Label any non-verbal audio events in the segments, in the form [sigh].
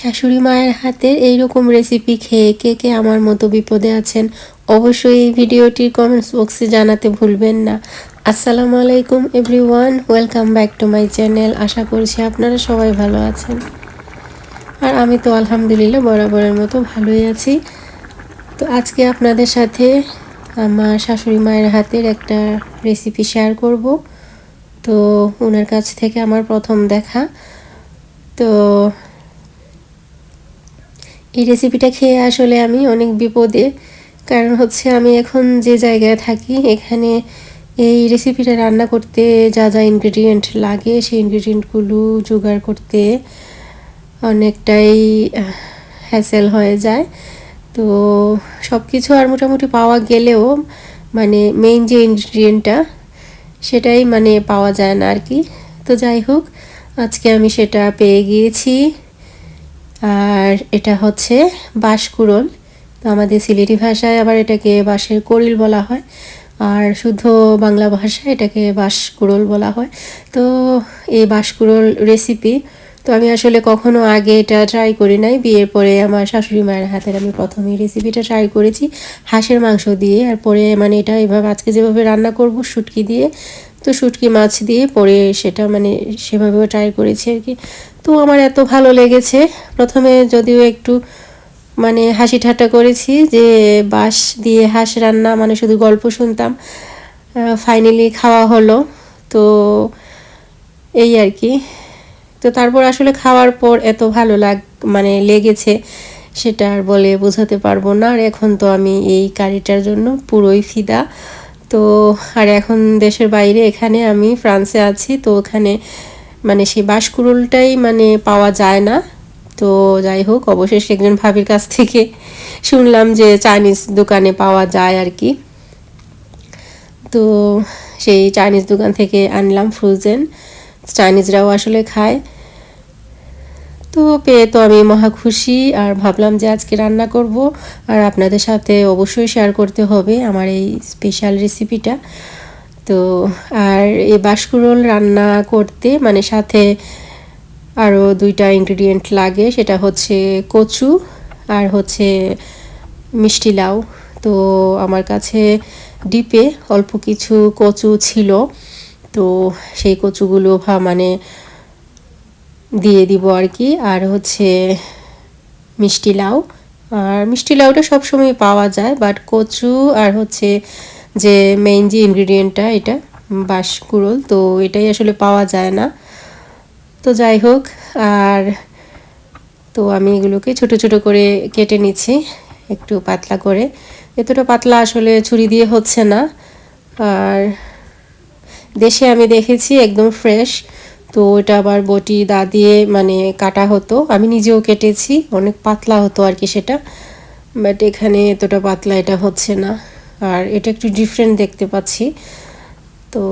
শাশুড়ি মায়ের হাতের এইরকম রেসিপি খেয়ে কে কে আমার মতো বিপদে আছেন, অবশ্যই এই ভিডিওটির কমেন্টস বক্সে জানাতে ভুলবেন না। আসসালামু আলাইকুম everyone welcome back to my channel আশা করছি আপনারা সবাই ভালো আছেন। আর আমি তো আলহামদুলিল্লাহ বরাবরের মতো ভালোই আছি। তো আজকে আপনাদের সাথে আমার শাশুড়ি মায়ের হাতের একটা রেসিপি শেয়ার করব। তো ওনার কাছ থেকে আমার প্রথম দেখা। তো এই রেসিপিটা খেয়ে আসলে আমি অনেক বিপদে। কারণ হচ্ছে আমি এখন যে জায়গায় থাকি, এখানে এই রেসিপিটা রান্না করতে যা যা ইনগ্রিডিয়েন্ট লাগে, সেই ইনগ্রিডিয়েন্টগুলো জোগাড় করতে অনেকটাই হ্যাসেল হয়ে যায়। তো সব কিছু আর মোটামুটি পাওয়া গেলেও মানে মেইন যে ইনগ্রিডিয়েন্টটা সেটাই মানে পাওয়া যায় না আর কি। তো যাই হোক, আজকে আমি সেটা পেয়ে গিয়েছি। আর এটা হচ্ছে বাঁশকুড়ল তো আমাদের সিলেটি ভাষায় আবার এটাকে বাঁশের করিল বলা হয়। আর শুদ্ধ বাংলা ভাষায় এটাকে বাঁশকুড়ল বলা হয়। তো এই বাঁশকুড়ল রেসিপি তো আমি আসলে কখনো আগে এটা ট্রাই করি নাই। বিয়ের পরে আমার শাশুড়ি মায়ের হাতের আমি প্রথমে রেসিপিটা ট্রাই করেছি হাঁসের মাংস দিয়ে। আর পরে মানে এটা এভাবে আজকে যেভাবে রান্না করব, শুটকি দিয়ে তো শুটকি মাছ দিয়ে পরে সেটা মানে সেভাবেও ট্রাই করেছি আর কি। তো আমার এত ভালো লেগেছে। প্রথমে যদিও একটু মানে হাসি ঠাট্টা করেছি যে বাঁশ দিয়ে হাঁস রান্না মানে শুধু গল্প শুনতাম ফাইনালি খাওয়া হলো। তো এই আর কি। তো তারপর আসলে খাওয়ার পর এত ভালো লাগ মানে লেগেছে সেটা আর বলে বোঝাতে পারব না। আর এখন তো আমি এই কারিটার জন্য পুরোই ফিদা। তো আর এখন দেশের বাইরে এখানে আমি ফ্রান্সে আছি, তো ওখানে মানে সেই বাঁশকুড়ুলটাই মানে পাওয়া যায় না। তো যাই হোক, অবশেষে একজন ভাবির কাছ থেকে শুনলাম যে চাইনিজ দোকানে পাওয়া যায় আর কি। তো সেই চাইনিজ দোকান থেকে আনলাম ফ্রোজেন চাইনিজরাও আসলে খায়। তো পেয়ে তো আমি মহা খুশি আর ভাবলাম যে আজকে রান্না করব। আর আপনাদের সাথে অবশ্যই শেয়ার করতে হবে আমার এই স্পেশাল রেসিপিটা তো আর এই বাঁশকুড়োল রান্না করতে মানে সাথে আরও দুইটা ইনগ্রিডিয়েন্ট লাগে, সেটা হচ্ছে কচু আর হচ্ছে মিষ্টি লাউ। তো আমার কাছে ডিপে অল্প কিছু কচু ছিল। তো সেই কচুগুলো ভা মানে দিয়ে দিব আর কি, আর হচ্ছে মিষ্টি লাউ। আর মিষ্টি লাউটা সবসময় পাওয়া যায় বাট কচু আর হচ্ছে যে মেইন যে ইনগ্রিডিয়েন্টটা এটা বাঁশকুড়োল, তো এটাই আসলে পাওয়া যায় না। তো যাই হোক, আর তো আমি এগুলোকে ছোট ছোট করে কেটে নিচ্ছি, একটু পাতলা করে। এতটা পাতলা আসলে ছুরি দিয়ে হচ্ছে না। আর দেশে আমি দেখেছি একদম ফ্রেশ তো ওটা আবার বটি দা দিয়ে মানে কাটা হতো। আমি নিজেও কেটেছি, অনেক পাতলা হতো আর কি সেটা। বাট এখানে এতটা পাতলা এটা হচ্ছে না। আর এটা একটু ডিফারেন্ট দেখতে পাচ্ছি। তো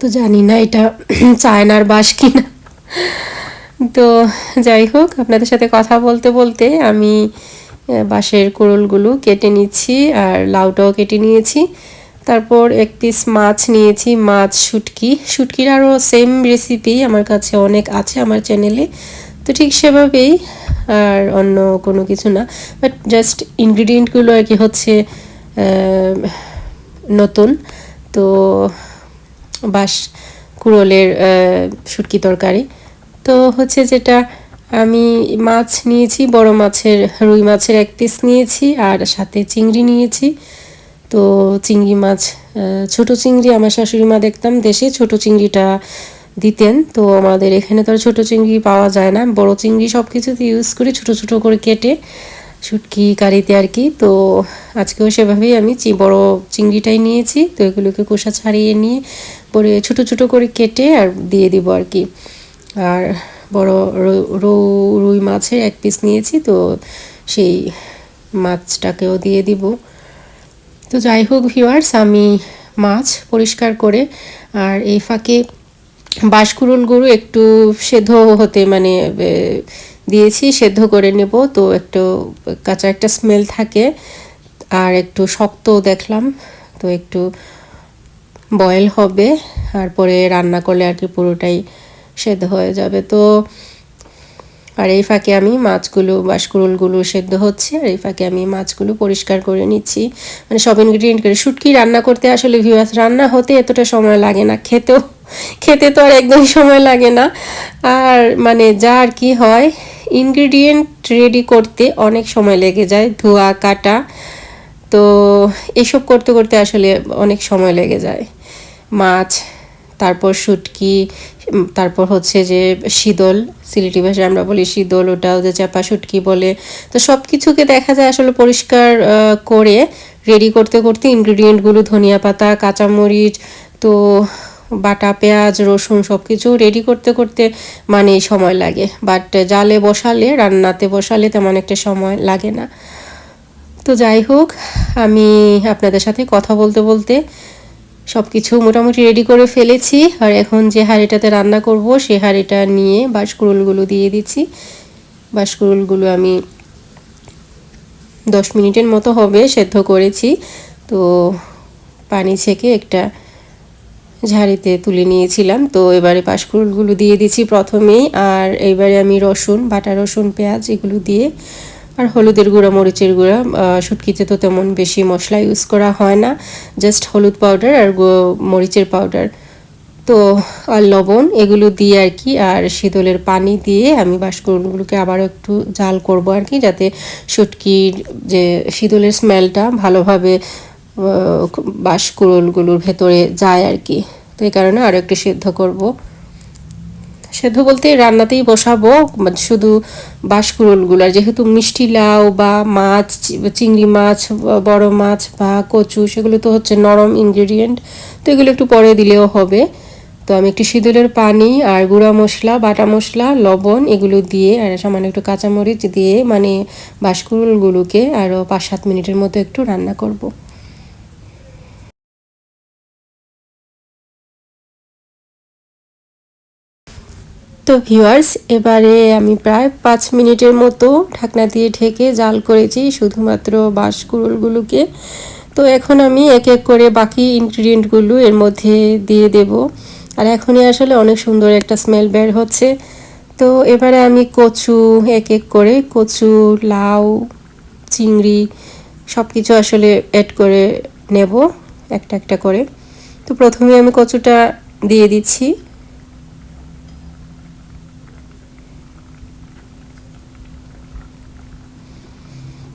তো জানি না এটা [clears throat] চায়নার বাস কিনা। তো যাই হোক, আপনাদের সাথে কথা বলতে বলতে আমি বাঁশের কোরলগুলো কেটে নিচ্ছি আর লাউটাও কেটে নিয়েছি। তারপর এক পিস মাছ নিয়েছি, মাছ শুটকি। শুটকির আরও সেম রেসিপি আমার কাছে অনেক আছে আমার চ্যানেলে তো ঠিক সেভাবেই আর অন্য কোনো কিছু না। বাট জাস্ট ইনগ্রিডিয়েন্টগুলো আর কি হচ্ছে নতুন। তো বাস কুড়োলের শুটকি তরকারি। তো হচ্ছে যেটা, আমি মাছ নিয়েছি, বড় মাছের, রুই মাছের এক পিস নিয়েছি, আর সাথে চিংড়ি নিয়েছি। তো চিংড়ি মাছ ছোট চিংড়ি আমার শাশুড়ি মা দেখতাম, দেশে ছোট চিংড়িটা দিতেন। তো আমাদের এখানে তো আর ছোটো চিংড়ি পাওয়া যায় না। বড় চিংড়ি সব কিছুতে ইউজ করি, ছোট ছোট করে কেটে শুটকি, কারিতে আর কি। তো আজকেও সেভাবেই আমি চি, বড় চিংড়িটাই নিয়েছি। তো এগুলোকে কোষা ছাড়িয়ে নিয়ে পরে ছোট ছোট করে কেটে আর দিয়ে দিব আর কি। আর বড় রৌ রুই মাছের এক পিস নিয়েছি, তো সেই মাছটাকেও দিয়ে দিব। তো যাই হোক ভিওয়ার্স আমি মাছ পরিষ্কার করে আর এই ফাঁকে বাঁশকুড়ুল গরু একটু সেদ্ধ হতে মানে দিয়েছি, সেদ্ধ করে নেব। তো একটু কাঁচা একটা স্মেল থাকে আর একটু শক্ত দেখলাম। তো একটু বয়েল হবে আর পরে রান্না করলে আর কি পুরোটাই সেদ্ধ হয়ে যাবে। তো আর এই ফাঁকে আমি মাছগুলো বাঁশকুড়ুলগুলো সেদ্ধ হচ্ছে, আর এই ফাঁকে আমি মাছগুলো পরিষ্কার করে নিচ্ছি। মানে সব ইনগ্রিডিয়েন্ট করে শুটকি রান্না করতে আসলে ভিউয়ার্স রান্না হতে এতটা সময় লাগে না, খেতেও খেতে তো আর একদমই সময় লাগে না। আর মানে যা আর কি হয় ইনগ্রিডিয়েন্ট রেডি করতে অনেক সময় লেগে যায়, ধোয়া, কাটা। তো এসব করতে করতে আসলে অনেক সময় লেগে যায়। মাছ তারপর শুটকি তারপর হচ্ছে যে শীতল, সিলেটি ভাষায় আমরা বলি শীতল, ওটাও যে চাপা শুটকি বলে। তো সব কিছুকে দেখা যায় আসলে পরিষ্কার করে রেডি করতে করতে ইনগ্রিডিয়েন্টগুলো ধনিয়া পাতা, কাঁচামরিচ, তো বাটা, পেঁয়াজ, রসুন সব কিছু রেডি করতে করতে মানে সময় লাগে। বাট জালে বসালে, রান্নাতে বসালে তেমন একটা সময় লাগে না। তো যাই হোক, আমি আপনাদের সাথে কথা বলতে বলতে সব কিছু মোটামুটি রেডি করে ফেলেছি। আর এখন যে হাঁড়িটাতে রান্না করব, সে হাঁড়িটা নিয়ে বাঁশকুড়ুলগুলো দিয়ে দিচ্ছি। বাঁশকুড়ুলগুলো আমি দশ মিনিটের মতো হবে সেদ্ধ করেছি। তো পানি ছেঁকে একটা ঝাড়িতে তুলে নিয়েছিলাম। তো এবারে পাঁশফোড়নগুলো দিয়ে দিচ্ছি প্রথমেই। আর এবারে আমি রসুন, বাটা রসুন, পেঁয়াজ এগুলো দিয়ে আর হলুদের গুঁড়া, মরিচের গুঁড়া শুটকিতে তো তেমন বেশি মশলা ইউজ করা হয় না। জাস্ট হলুদ পাউডার আর মরিচের পাউডার তো, আর লবণ, এগুলো দিয়ে আর কি, আর শীতলের পানি দিয়ে আমি বাঁশকুড়ুলগুলোকে আবারও একটু জাল করব আর কি, যাতে শুটকির যে শীতলের স্মেলটা ভালোভাবে বাঁশকুড়ুলগুলোর ভেতরে যায় আর কি। তো এই কারণে আরও একটু সিদ্ধ করব। সেদ্ধ বলতে রান্নাতেই বসাবো মানে শুধু বাঁশকুড়ুলগুলো আর যেহেতু মিষ্টি লাউ বা মাছ চিংড়ি মাছ বড় মাছ বা কচু, সেগুলো তো হচ্ছে নরম ইনগ্রেডিয়েন্ট তো এগুলো একটু পরে দিলেও হবে। তো আমি একটু সিঁদুরের পানি আর গুঁড়া মশলা, বাটা মশলা, লবণ এগুলো দিয়ে আর সামান্য একটু কাঁচামরিচ দিয়ে মানে বাঁশকুড়ুলগুলোকে আরও পাঁচ সাত মিনিটের মতো একটু রান্না করব। তো ভিউয়ার্স এবারে আমি প্রায় পাঁচ মিনিটের মতো ঢাকনা দিয়ে ঢেকে জাল করেছি শুধুমাত্র বাঁশকুড়ুলগুলোকে তো এখন আমি এক এক করে বাকি ইনগ্রিডিয়েন্টগুলো এর মধ্যে দিয়ে দেব। আর এখনই আসলে অনেক সুন্দর একটা স্মেল বের হচ্ছে। তো এবারে আমি কচু এক এক করে, কচু, লাউ, চিংড়ি সব কিছু আসলে অ্যাড করে নেব একটা একটা করে। তো প্রথমে আমি কচুটা দিয়ে দিচ্ছি।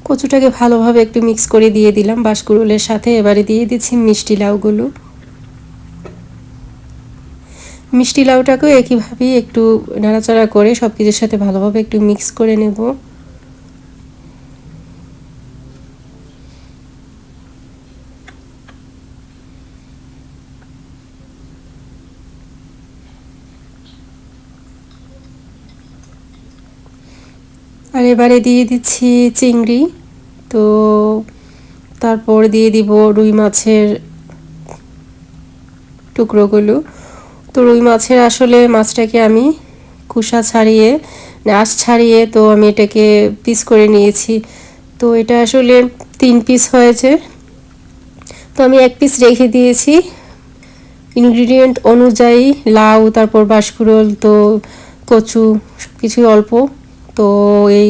কচুটাকে ভালোভাবে একটু মিক্স করে দিয়ে দিলাম বাঁশকুড়ুলের সাথে। এবারে দিয়ে দিচ্ছি মিষ্টি লাউগুলো। মিষ্টি লাউটাকেও একইভাবেই একটু নাড়াচাড়া করে সব কিছুর সাথে ভালোভাবে একটু মিক্স করে নেব। এবারে দিয়ে দিচ্ছি চিংড়ি। তো তারপর দিয়ে দিব রুই মাছের টুকরোগুলো। তো রুই মাছের আসলে মাছটাকে আমি কুসা ছাড়িয়ে, আঁশ ছাড়িয়ে তো আমি এটাকে পিস করে নিয়েছি। তো এটা আসলে তিন পিস হয়েছে। তো আমি এক পিস রেখে দিয়েছি। ইনগ্রিডিয়েন্ট অনুযায়ী লাউ, তারপর বাঁশকুড়োল, তো কচু সব কিছুই অল্প। তো এই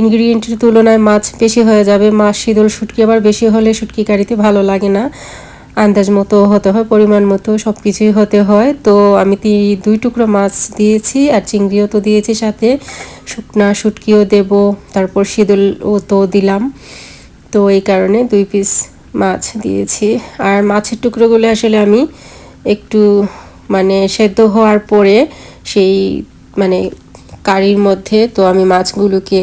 ইনগ্রিডিয়েন্টের তুলনায় মাছ বেশি হয়ে যাবে। মাছ শীতল শুটকি আবার বেশি হলে শুটকি কারিতে ভালো লাগে না। আন্দাজ মতো হতে হয়, পরিমাণ মতো সব কিছুই হতে হয়। তো আমি দুই টুকরো মাছ দিয়েছি আর চিংড়িও তো দিয়েছি সাথে। শুকনা শুটকিও দেব, তারপর শীতলও তো দিলাম। তো এই কারণে দুই পিস মাছ দিয়েছি। আর মাছের টুকরোগুলো আসলে আমি একটু মানে সেদ্ধ হওয়ার পরে সেই মানে কারির মধ্যে, তো আমি মাছগুলোকে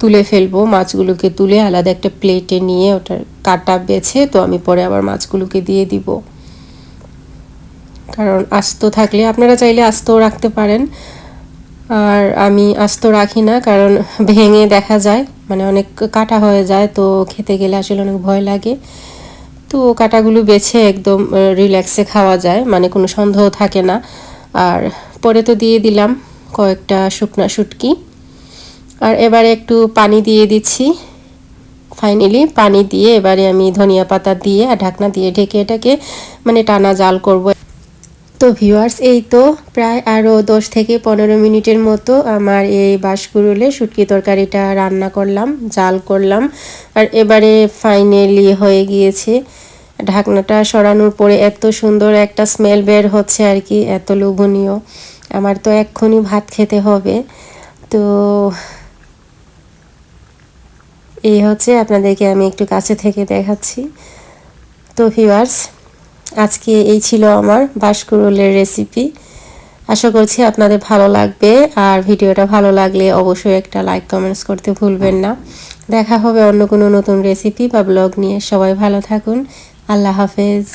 তুলে ফেলব। মাছগুলোকে তুলে আলাদা একটা প্লেটে নিয়ে ওটার কাটা বেছে, তো আমি পরে আবার মাছগুলোকে দিয়ে দিব। কারণ আস্ত থাকলে, আপনারা চাইলে আস্তও রাখতে পারেন। আর আমি আস্ত রাখি না, কারণ ভেঙে দেখা যায় মানে অনেক কাটা হয়ে যায়, তো খেতে গেলে আসলে অনেক ভয় লাগে। তো কাটাগুলো বেছে একদম রিল্যাক্সে খাওয়া যায় মানে কোনো সন্দেহ থাকে না। আর পরে তো দিয়ে দিলাম কয়েকটা শুকনা শুটকি। আর এবারে একটু পানি দিয়ে দিচ্ছি। ফাইনালি পানি দিয়ে এবারে আমি ধনিয়া পাতা দিয়ে আর ঢাকনা দিয়ে ঢেকে এটাকে মানে টানা জাল করব। তো ভিউয়ার্স এই তো প্রায় আরও দশ থেকে পনেরো মিনিটের মতো আমার এই বাঁশকুড়ুলে শুটকি তরকারিটা রান্না করলাম, জাল করলাম। আর এবারে ফাইনালি হয়ে গিয়েছে। ঢাকনাটা সরানোর পরে এত সুন্দর একটা স্মেল বের হচ্ছে আর কি, এত লোভনীয়। আমার তো এক্ষুনি ভাত খেতে হবে। তো এই হচ্ছে আপনাদেরকে আমি একটু কাছে থেকে দেখাচ্ছি। তো ভিউয়ার্স আজকে এই ছিল আমার বাঁশকুড়ুলের রেসিপি আশা করছি আপনাদের ভালো লাগবে, আর ভিডিওটা ভালো লাগলে অবশ্যই একটা লাইক কমেন্টস করতে ভুলবেন না। দেখা হবে অন্য কোনো নতুন রেসিপি বা ব্লগ নিয়ে। সবাই ভালো থাকুন। আল্লাহ হাফেজ।